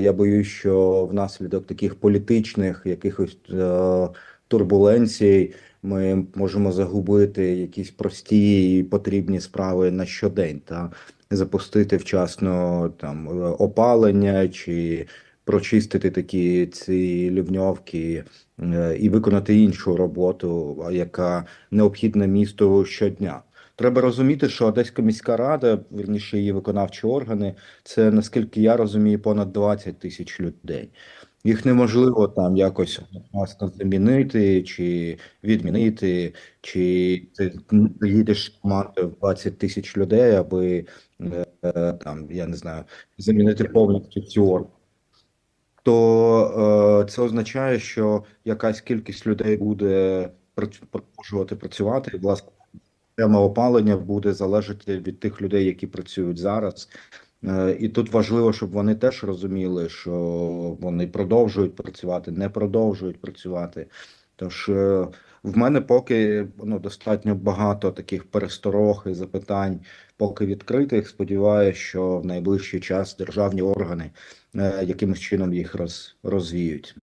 я боюсь, що внаслідок таких політичних якихось е, турбуленцій ми можемо загубити якісь прості і потрібні справи на щодень та запустити вчасно там е, опалення чи прочистити такі ці лівньовки е, і виконати іншу роботу, яка необхідна місту щодня. Треба розуміти, що Одеська міська рада, вірніше її виконавчі органи, це наскільки я розумію, понад 20 тисяч людей. Їх неможливо там якось одночасно замінити чи відмінити, чи ти їдеш командою в 20 тисяч людей, аби е, там, я не знаю, замінити повністю цю оргу. То е, це означає, що якась кількість людей буде продовжувати працювати. І, власне, Тема опалення буде залежати від тих людей, які працюють зараз. Е, І тут важливо, щоб вони теж розуміли, що вони продовжують працювати, не продовжують працювати. Тож е, в мене поки ну, достатньо багато таких пересторог і запитань, поки відкритих. Сподіваюся, що в найближчий час державні органи е, якимось чином їх роз, розвіють.